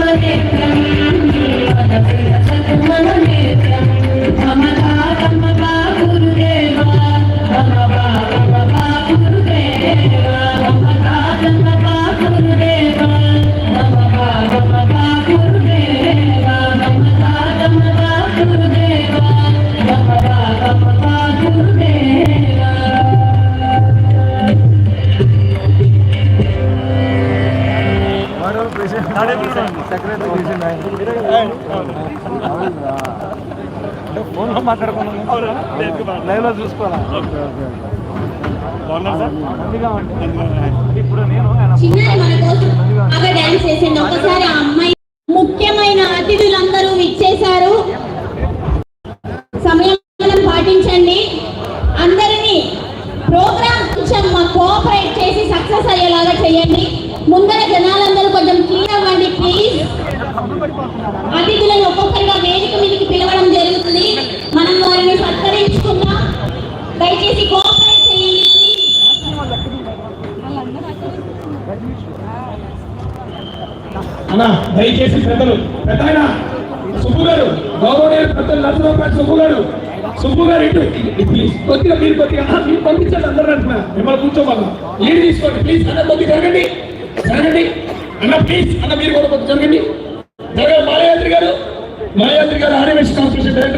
மலர்க்கும் ఫోన్లో ఒకసారి ఆ అమ్మాయి ముఖ్యమైన అతిథులందరూ ఇచ్చేశారు సమయం పాటించండి అందరినీ ప్రోగ్రామ్ కొంచెం కోఆపరేట్ చేసి సక్సెస్ అయ్యేలాగా చేయండి ముందర జనా కొంచెం క్లీన్ అవ్వండి ప్లీజ్ అతిథులను ఒక్కొక్కరిగా వేదిక మీదకి పిలవడం జరుగుతుంది. మనం వారిని సత్కరించుకుందాం. దయచేసి కోఆపరేట్ చేయండి ప్లీజ్ దయచేసి పెద్దలు పెద్ద ఆయన సుబ్బు గారు గౌరవనీయులు పెద్దలు నరసింహపేట సుబ్బు గారు సుబ్బు గారు ఇటు కొద్దిగా మీరు కొద్దిగా మీరు పంపించండి అందరూ అంటున్నా. మిమ్మల్ని కూర్చోమన్నా. లీడ్ తీసుకోండి ప్లీజ్ అన్న కొద్దిగా జరగండి. జరగండి. అన్న ప్లీజ్ అన్న మీరు కూడా కొద్దిగా జరగండి. జరగ మాలయాద్రి గారు గారు ఆర్యవేశ కాన్స్టిట్యూషన్ డైరెక్టర్